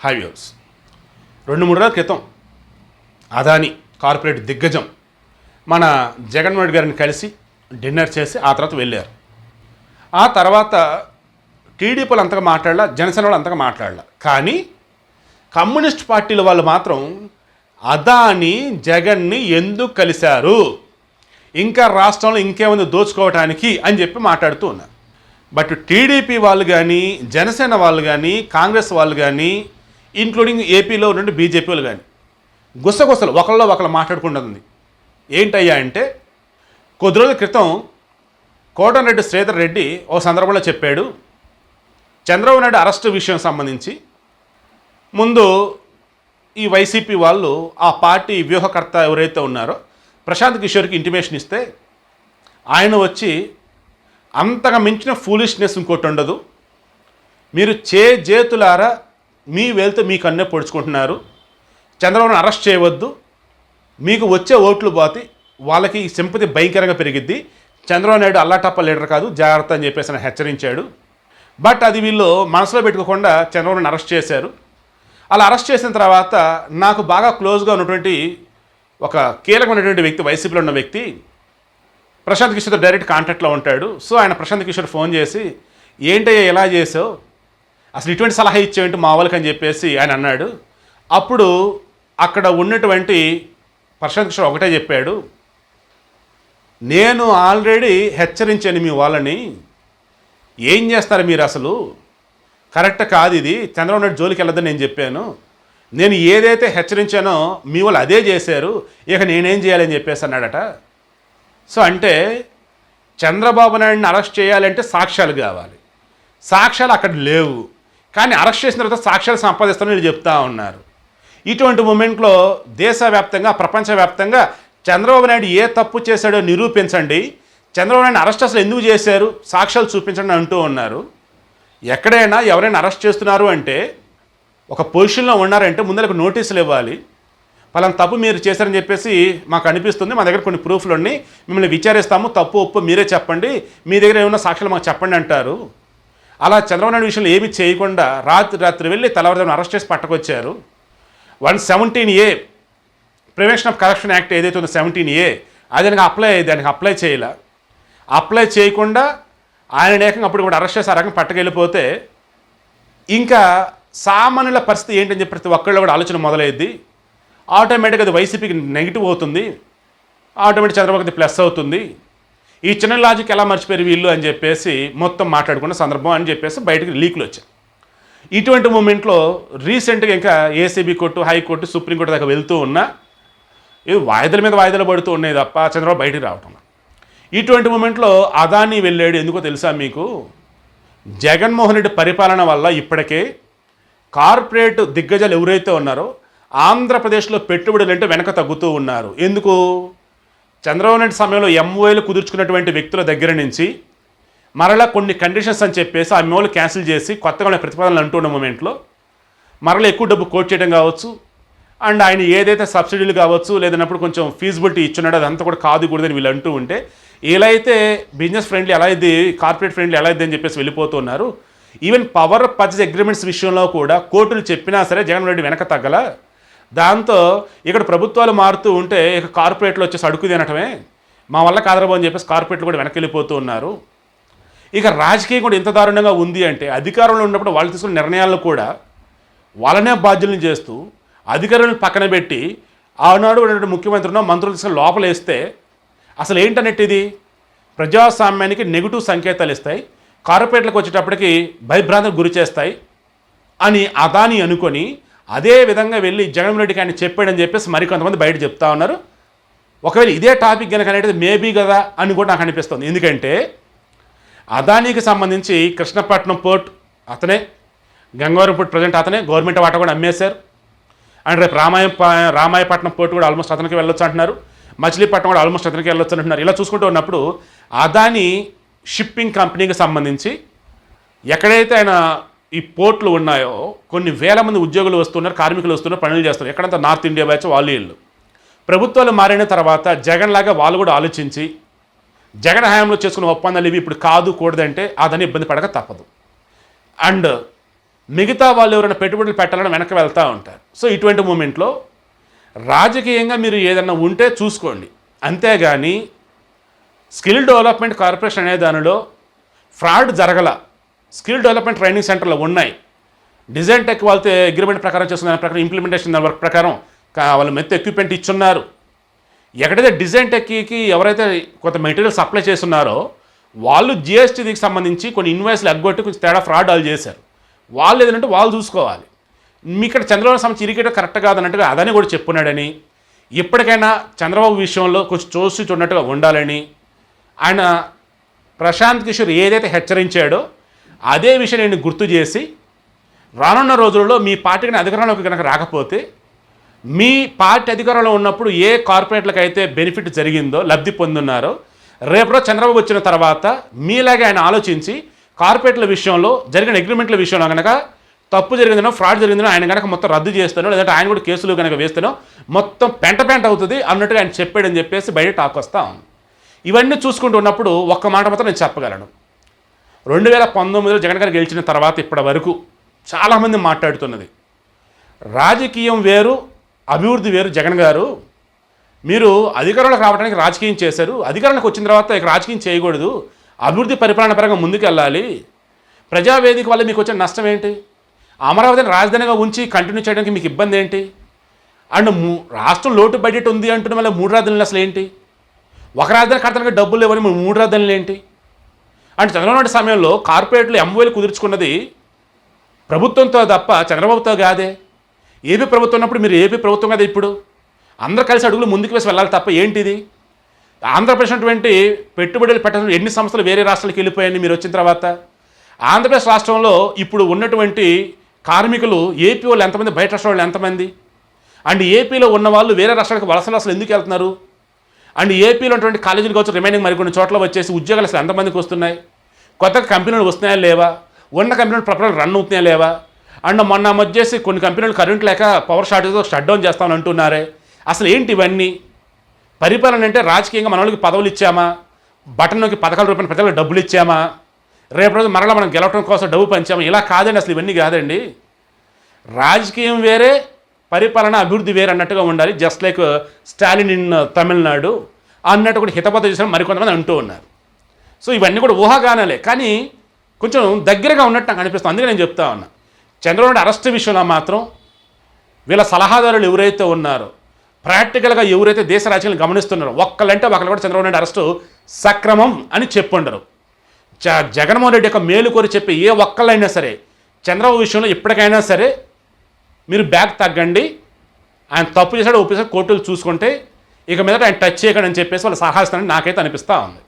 Hi views రెండు మూడు రోజుల క్రితం అదాని కార్పొరేట్ దిగ్గజం మన జగన్మోహన్ గారిని కలిసి డిన్నర్ చేసి ఆ తర్వాత వెళ్ళారు. ఆ తర్వాత టీడీపీలు అంతగా మాట్లాడలా జనసేన వాళ్ళు అంతగా మాట్లాడలా. కానీ కమ్యూనిస్ట్ పార్టీల వాళ్ళు మాత్రం అదాని జగన్ని ఎందుకు కలిశారు? ఇంకా రాష్ట్రంలో ఇంకేముంది దోచుకోవటానికి అని చెప్పి మాట్లాడుతూ ఉన్నారు. బట్ టీడీపీ వాళ్ళు కానీ జనసేన వాళ్ళు కానీ కాంగ్రెస్ వాళ్ళు కానీ ఇంక్లూడింగ్ ఏపీలో నుండి బీజేపీ వాళ్ళు కానీ. గుసగుసలు ఒకళ్ళలో ఒకళ్ళు మాట్లాడుకుంటుంది. ఏంటయ్యా అంటే కొద్ది రోజుల క్రితం కోటంరెడ్డి శ్రీధర్ రెడ్డి ఓ సందర్భంలో చెప్పాడు చంద్రబాబు నాయుడు అరెస్టు విషయం సంబంధించి ముందు ఈ వైసీపీ వాళ్ళు ఆ పార్టీ వ్యూహకర్త ఎవరైతే ఉన్నారో ప్రశాంత్ కిషోర్కి ఇంటిమేషన్ ఇస్తే ఆయన వచ్చి అంతగా మించిన ఫూలిష్నెస్ ఇంకోటి ఉండదు. మీరు చే చేతులారా మీ వేలితో మీ కన్నే పొడుచుకుంటున్నారు. చంద్రబాబును అరెస్ట్ చేయవద్దు. మీకు వచ్చే ఓట్లు పోతే వాళ్ళకి సింపతి భయంకరంగా పెరిగిద్ది. చంద్రబాబు నాయుడు అల్లాటప్ప లీడర్ కాదు జాగ్రత్త అని చెప్పేసి హెచ్చరించాడు. బట్ అది వీళ్ళు మనసులో పెట్టుకోకుండా చంద్రబాబుని అరెస్ట్ చేశారు. అలా అరెస్ట్ చేసిన తర్వాత నాకు బాగా క్లోజ్గా ఉన్నటువంటి ఒక కీలకమైనటువంటి వ్యక్తి వైసీపీలో ఉన్న వ్యక్తి ప్రశాంత్ కిషోర్ డైరెక్ట్ కాంటాక్ట్లో ఉంటాడు. సో ఆయన ప్రశాంత్ కిషోర్ ఫోన్ చేసి ఏంటయ్యా ఎలా చేసావు? అసలు ఇటువంటి సలహా ఇచ్చేవంటి మా వాళ్ళకి అని చెప్పేసి ఆయన అన్నాడు. అప్పుడు అక్కడ ఉన్నటువంటి ప్రశాంత్ కిషోర్ ఒకటే చెప్పాడు నేను ఆల్రెడీ హెచ్చరించాను మీ వాళ్ళని. ఏం చేస్తారు మీరు అసలు? కరెక్ట్ కాదు ఇది. చంద్రబాబు నాయుడు జోలికి వెళ్ళదని నేను చెప్పాను. నేను ఏదైతే హెచ్చరించానో మీ వాళ్ళు అదే చేశారు. ఇక నేనేం చేయాలని చెప్పేసి అన్నాడట. సో అంటే చంద్రబాబు నాయుడిని అరెస్ట్ చేయాలంటే సాక్ష్యాలు కావాలి. సాక్ష్యాలు అక్కడ లేవు. కానీ అరెస్ట్ చేసిన తర్వాత సాక్ష్యాలు సంపాదిస్తామని నేను చెప్తా ఉన్నారు. ఇటువంటి మూమెంట్లో దేశవ్యాప్తంగా ప్రపంచవ్యాప్తంగా చంద్రబాబు నాయుడు ఏ తప్పు చేశాడో నిరూపించండి. చంద్రబాబు నాయుడు అరెస్ట్ అసలు ఎందుకు చేశారు? సాక్ష్యాలు చూపించండి అంటూ ఉన్నారు. ఎక్కడైనా ఎవరైనా అరెస్ట్ చేస్తున్నారు అంటే ఒక పొజిషన్లో ఉన్నారంటే ముందరకు నోటీసులు ఇవ్వాలి. పలానా తప్పు మీరు చేశారని చెప్పేసి మాకు అనిపిస్తుంది. మా దగ్గర కొన్ని ప్రూఫ్లు ఉన్నాయి. మిమ్మల్ని విచారిస్తాము. తప్పు ఒప్పు మీరే చెప్పండి. మీ దగ్గర ఏమైనా సాక్ష్యాలు మాకు చెప్పండి అంటారు. అలా చంద్రబాబు నాయుడు విషయంలో ఏమీ చేయకుండా రాత్రి రాత్రి వెళ్ళి తెల్లవారుజామున అరెస్ట్ చేసి పట్టుకొచ్చారు. One seventeen A prevention of corruption act ఏదైతే ఉందో సెవెంటీన్ ఏ అది దానికి అప్లై దానికి అప్లై చేయాల. అప్లై చేయకుండా ఆయన ఏకంగా అప్పుడు కూడా అరెస్ట్ చేసి ఆ రకంగా పట్టుకెళ్ళిపోతే ఇంకా సామాన్యుల పరిస్థితి ఏంటని చెప్పి ప్రతి ఒక్కళ్ళు కూడా ఆలోచన మొదలైద్ది. ఆటోమేటిక్గా అది వైసీపీకి నెగిటివ్ అవుతుంది. ఆటోమేటిక్ చంద్రబాబుకి ప్లస్ అవుతుంది. ఈ చిన్న లాజిక్ ఎలా మర్చిపోయారు వీళ్ళు అని చెప్పేసి మొత్తం మాట్లాడుకున్న సందర్భం అని చెప్పేసి బయటకు లీకులు వచ్చాయి. ఇటువంటి మూమెంట్లో రీసెంట్గా ఇంకా ఏసీబీ కోర్టు హైకోర్టు సుప్రీంకోర్టు దాకా వెళ్తూ ఉన్నా ఇవి వాయిదల మీద వాయిదాలు పడుతూ ఉన్నాయి తప్ప చంద్రబాబు బయటికి రావటం ఇటువంటి మూమెంట్లో అదాని వెళ్ళాడు ఎందుకో తెలుసా మీకు? జగన్మోహన్ రెడ్డి పరిపాలన వల్ల ఇప్పటికే కార్పొరేట్ దిగ్గజాలు ఎవరైతే ఉన్నారో ఆంధ్రప్రదేశ్లో పెట్టుబడులు అంటే వెనక తగ్గుతూ ఉన్నారు. ఎందుకు? చంద్రబాబు నాయుడు సమయంలో ఎంఓఏలు కుదుర్చుకున్నటువంటి వ్యక్తుల దగ్గర నుంచి మరలా కొన్ని కండిషన్స్ అని చెప్పేసి ఆ మెమోలు క్యాన్సిల్ చేసి కొత్తగా ఉన్న ప్రతిపాదనలు అంటున్న మూమెంట్లో మరలా ఎక్కువ డబ్బు కోట్ చేయడం కావచ్చు. అండ్ ఆయన ఏదైతే సబ్సిడీలు కావచ్చు లేదన్నప్పుడు కొంచెం ఫీజిబిలిటీ ఇచ్చున్నాడో అదంతా కూడా కాదు కూడదని వీళ్ళు అంటూ ఉంటే ఇలా అయితే బిజినెస్ ఫ్రెండ్లీ ఎలా ఇది కార్పొరేట్ ఫ్రెండ్లీ ఎలా ఇది అని చెప్పేసి వెళ్ళిపోతున్నారు ఈవెన్ పవర్ పర్చేజ్ అగ్రిమెంట్స్ విషయంలో కూడా కోర్టులు చెప్పినా సరే జగన్ రెడ్డి వెనక తగ్గల దాంతో ఇక్కడ ప్రభుత్వాలు మారుతూ ఉంటే ఇక కార్పొరేట్లు వచ్చేసి అడుగు తినటమే. మా వల్ల కాదరబో అని చెప్పేసి కార్పొరేట్లు కూడా వెనక్కి వెళ్ళిపోతూ ఉన్నారు. ఇక రాజకీయం కూడా ఇంత దారుణంగా ఉంది అంటే అధికారంలో ఉన్నప్పుడు వాళ్ళు తీసుకున్న నిర్ణయాలను కూడా వాళ్ళనే బాధ్యులను చేస్తూ అధికారులను పక్కన పెట్టి ఆనాడు ఉన్నటువంటి ముఖ్యమంత్రినో మంత్రులు తీసుకుని లోపలేస్తే అసలు ఏంటన్నట్టు ఇది ప్రజాస్వామ్యానికి నెగిటివ్ సంకేతాలు ఇస్తాయి. కార్పొరేట్లకు వచ్చేటప్పటికి భయభ్రాంతికి గురి చేస్తాయి. అని అదాని అనుకొని అదే విధంగా వెళ్ళి జగన్మోహన్ రెడ్డికి ఆయన చెప్పాడని చెప్పేసి మరికొంతమంది బయట చెప్తా ఉన్నారు. ఒకవేళ ఇదే టాపిక్ కనుక అనేది మేబీ కదా అని కూడా నాకు అనిపిస్తుంది. ఎందుకంటే అదానీకి సంబంధించి కృష్ణపట్నం పోర్ట్ అతనే గంగవరం పోర్ట్ ప్రజెంట్ అతనే గవర్నమెంట్ వాటా కూడా అమ్మేశారు. అండ్ రేపు రామాయ రామాయపట్నం పోర్ట్ కూడా ఆల్మోస్ట్ అతనికి వెళ్ళొచ్చు అంటున్నారు. మచిలీపట్నం కూడా ఆల్మోస్ట్ అతనికి వెళ్ళొచ్చు అంటున్నారు. ఇలా చూసుకుంటూ ఉన్నప్పుడు అదాని షిప్పింగ్ కంపెనీకి సంబంధించి ఎక్కడైతే ఆయన ఈ పోర్ట్లు ఉన్నాయో కొన్ని వేల మంది ఉద్యోగులు వస్తున్నారు కార్మికులు వస్తున్నారు పనులు చేస్తున్నారు. ఎక్కడంతా నార్త్ ఇండియా బ్యాచ్ వాళ్ళు వీళ్ళు ప్రభుత్వాలు మారిన తర్వాత జగన్ లాగా వాళ్ళు కూడా ఆలోచించి జగన్ హయాంలో చేసుకున్న ఒప్పందాలు ఇవి ఇప్పుడు కాదు కూడదంటే అదని ఇబ్బంది పడక తప్పదు. అండ్ మిగతా వాళ్ళు ఎవరైనా పెట్టుబడులు పెట్టాలని వెనక్కి వెళ్తూ ఉంటారు. సో ఇటువంటి మూమెంట్లో రాజకీయంగా మీరు ఏదన్నా ఉంటే చూసుకోండి. అంతేగాని స్కిల్ డెవలప్మెంట్ కార్పొరేషన్ అనే దానిలో ఫ్రాడ్ జరగల స్కిల్ డెవలప్మెంట్ ట్రైనింగ్ సెంటర్లు ఉన్నాయి. డిజైన్ టెక్ వాళ్ళతో అగ్రిమెంట్ ప్రకారం చేస్తున్న దాని ప్రకారం ఇంప్లిమెంటేషన్ వర్క్ ప్రకారం వాళ్ళు మెత్త ఎక్విప్మెంట్ ఇచ్చున్నారు. ఎక్కడైతే డిజైన్ టెక్కి ఎవరైతే కొంత మెటీరియల్ సప్లై చేస్తున్నారో వాళ్ళు జిఎస్టీకి సంబంధించి కొన్ని ఇన్వాయిస్లు ఎగ్గొట్టి కొంచెం తేడా ఫ్రాడ్ వాళ్ళు చేశారు. వాళ్ళు ఏదంటే వాళ్ళు చూసుకోవాలి. మీ ఇక్కడ చంద్రబాబు సంబంధించి ఇరిగేటర్ కరెక్ట్ కాదన్నట్టుగా అదని కూడా చెప్పున్నాడని ఇప్పటికైనా చంద్రబాబు విషయంలో కొంచెం చూసి చూడనట్టుగా ఉండాలని ఆయన ప్రశాంత్ కిషోర్ ఏదైతే హెచ్చరించాడో అదే విషయం నేను గుర్తు చేసి రానున్న రోజుల్లో మీ పార్టీకి అధికారంలోకి కనుక రాకపోతే మీ పార్టీ అధికారంలో ఉన్నప్పుడు ఏ కార్పొరేట్లకు అయితే బెనిఫిట్ జరిగిందో లబ్ధి పొందున్నారో రేపటి చంద్రబాబు వచ్చిన తర్వాత మీలాగే ఆయన ఆలోచించి కార్పొరేట్ల విషయంలో జరిగిన అగ్రిమెంట్ల విషయంలో కనుక తప్పు జరిగిందనో ఫ్రాడ్ జరిగిందనో ఆయన కనుక మొత్తం రద్దు చేస్తానో లేదంటే ఆయన కూడా కేసులు కనుక వేస్తానో మొత్తం పెంట పెంట అవుతుంది అన్నట్టుగా ఆయన చెప్పాడని చెప్పేసి బయట టాక్ వస్తాం ఇవన్నీ చూసుకుంటూ ఉన్నప్పుడు ఒక్క మాట మాత్రం నేను చెప్పగలను. రెండు వేల పంతొమ్మిదిలో జగన్ గారు గెలిచిన తర్వాత ఇప్పటి వరకు చాలామంది మాట్లాడుతున్నది. రాజకీయం వేరు అభివృద్ధి వేరు. జగన్ గారు మీరు అధికారంలోకి రావడానికి రాజకీయం చేశారు. అధికారంలోకి వచ్చిన తర్వాత ఇక రాజకీయం చేయకూడదు. అభివృద్ధి పరిపాలన పరంగా ముందుకెళ్ళాలి. ప్రజావేదిక వల్ల మీకు వచ్చిన నష్టం ఏంటి? అమరావతిని రాజధానిగా ఉంచి కంటిన్యూ చేయడానికి మీకు ఇబ్బంది ఏంటి? అండ్ ము- రాష్ట్రం లోటు బడ్జెట్ ఉంది అంటున్న వల్ల మూడు రాజధానులు అసలు ఏంటి? ఒక రాజధాని కడతానికి డబ్బులు లేవని మూడు రాజధానులు ఏంటి? అంటే చంద్రబాబు నాయుడు సమయంలో కార్పొరేట్లు ఎంఓలు కుదుర్చుకున్నది ప్రభుత్వంతో తప్ప చంద్రబాబుతో కాదే. ఏపీ ప్రభుత్వం ఉన్నప్పుడు మీరు ఏపీ ప్రభుత్వం కదా ఇప్పుడు? అందరు కలిసి అడుగులు ముందుకు వేసి వెళ్ళాలి తప్ప ఏంటిది? ఆంధ్రప్రదేశ్ అటువంటి పెట్టుబడులు పెట్టడం ఎన్ని సంస్థలు వేరే రాష్ట్రాలకు వెళ్ళిపోయాయని మీరు వచ్చిన తర్వాత? ఆంధ్రప్రదేశ్ రాష్ట్రంలో ఇప్పుడు ఉన్నటువంటి కార్మికులు ఏపీ వాళ్ళు ఎంతమంది బయట రాష్ట్ర వాళ్ళు ఎంతమంది? అండ్ ఏపీలో ఉన్న వాళ్ళు వేరే రాష్ట్రాలకు వలసలు అసలు ఎందుకు వెళ్తున్నారు? అండ్ ఏపీలో ఉన్నటువంటి కాలేజీలు కావచ్చు రిమైనింగ్ మరికొన్ని చోట్ల వచ్చేసి ఉద్యోగాలు అసలు ఎంతమందికి వస్తున్నాయి? కొత్తగా కంపెనీలు వస్తున్నాయా లేవా? ఉన్న కంపెనీలు ప్రపంచం రన్ అవుతున్నాయా లేవా? అండ్ మొన్న వచ్చేసి కొన్ని కంపెనీలు కరెంట్ లేక పవర్ షార్టేజ్తో షట్ డౌన్ చేస్తామని అంటున్నారే. అసలు ఏంటి ఇవన్నీ? పరిపాలన అంటే రాజకీయంగా మన వాళ్ళకి పదవులు ఇచ్చామా? బటన్కి పథకాల రూపాయల ప్రజలకు డబ్బులు ఇచ్చామా? రేపు రోజు మరలా మనం గెలవడం కోసం డబ్బు పంచామా? ఇలా కాదండి అసలు ఇవన్నీ కాదండి. రాజకీయం వేరే పరిపాలన అభివృద్ధి వేరే అన్నట్టుగా ఉండాలి just like Stalin in Tamil Nadu అన్నట్టు కూడా హితబద్ధ చేసిన మరికొంతమంది అంటూ ఉన్నారు. సో ఇవన్నీ కూడా ఊహాగానాలే. కానీ కొంచెం దగ్గరగా ఉన్నట్టు నాకు అనిపిస్తుంది. అందుకే నేను చెప్తా ఉన్నా. చంద్రబాబు అరెస్ట్ విషయంలో మాత్రం వీళ్ళ సలహాదారులు ఎవరైతే ఉన్నారో ప్రాక్టికల్గా ఎవరైతే దేశ రాజకీయాలు గమనిస్తున్నారో ఒక్కలంటే ఒకళ్ళు కూడా చంద్రబాబు నాయుడు అరెస్టు సక్రమం అని చెప్పుండరు. జ జగన్మోహన్ రెడ్డి యొక్క మేలు కోరి చెప్పే ఏ ఒక్కళ్ళైనా సరే చంద్రబాబు విషయంలో ఇప్పటికైనా సరే మీరు బ్యాగ్ తగ్గండి. ఆయన తప్పు చేశాడు ఒప్పేసాడు కోర్టులు చూసుకుంటే ఇక మీద ఆయన టచ్ చేయకండి అని చెప్పేసి వాళ్ళు సలహా నాకైతే అనిపిస్తూ ఉంది.